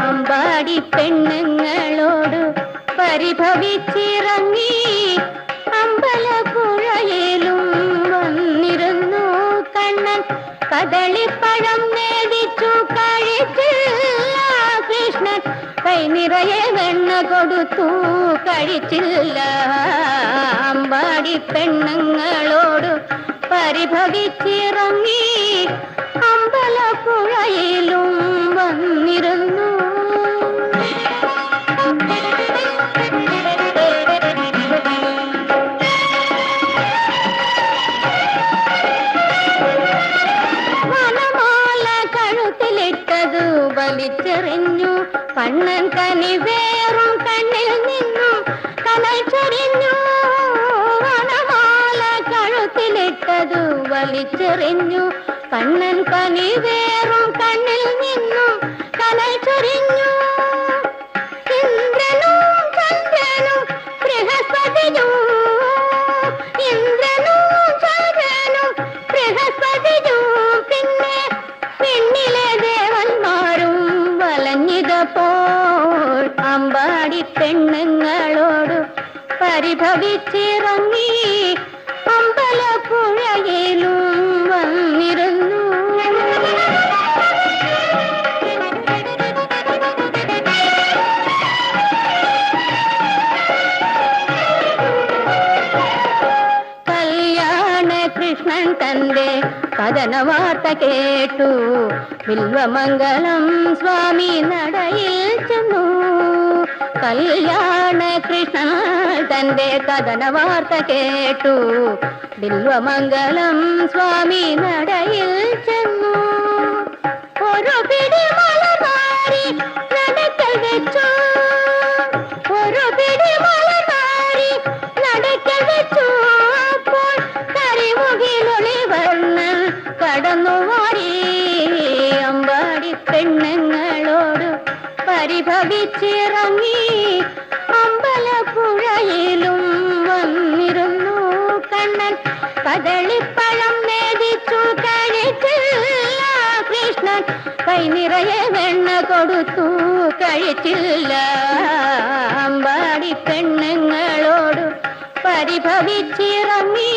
അമ്പാടി പെണ്ണുങ്ങളോട് പരിഭവിച്ചിറങ്ങി അമ്പലപ്പുഴയിലും വന്നിരുന്നു കണ്ണൻ. കദളിപ്പഴം നേടിച്ചു കഴിച്ചില്ല കൃഷ്ണൻ കൈ നിറയെ വെണ്ണ കൊടുത്തു. കഴിച്ചില്ല. അമ്പാടി പെണ്ണുങ്ങളോട് പരിഭവിച്ചിറങ്ങി. അമ്പലപ്പുഴയിലും വലിച്ചെറിഞ്ഞു കണ്ണൻ കനി വേറും കണ്ണിൽ നിന്നു. കനൽ ചൊരിഞ്ഞു. വനമാല കഴുത്തിലിട്ടതു വലിച്ചെറിഞ്ഞു. കണ്ണൻ കനി വേറും കണ്ണിൽ നിന്നും. പെണ്ണുങ്ങളോട് പരിഭവിച്ചിറങ്ങി അമ്പലപ്പുഴയിലും വന്നിരുന്നു. കൃഷ്ണൻ തന്റെ കഥന വാർത്ത കേട്ടു. ബിൽവമംഗളം സ്വാമി നടയിൽ ചെന്നു. കല്യാണ കൃഷ്ണൻ തന്റെ കഥന വാർത്ത കേട്ടു. ബില്വമംഗലം സ്വാമി നടയിൽ ചെന്നു. ഒരു പിടി മലമാരി നടക്കൽ വെച്ചു. ഒരു പിടി മലമാരി നടക്കൽ വെച്ചു. അപ്പോൾ കരിമുകിലൊളി വർണൻ കടന്നു പെണ്ണുങ്ങളോട് പരിഭവിച്ചിറങ്ങി അമ്പലപ്പുഴയിലും വന്നിരുന്നു കണ്ണൻ. കദളിപ്പഴം നേദിച്ചു കഴിച്ചില്ല കൃഷ്ണൻ. കൈ നിറയെ വെണ്ണ കൊടുത്തു കഴിച്ചില്ല. അമ്പാടി പെണ്ണുങ്ങളോട് പരിഭവിച്ചിറങ്ങി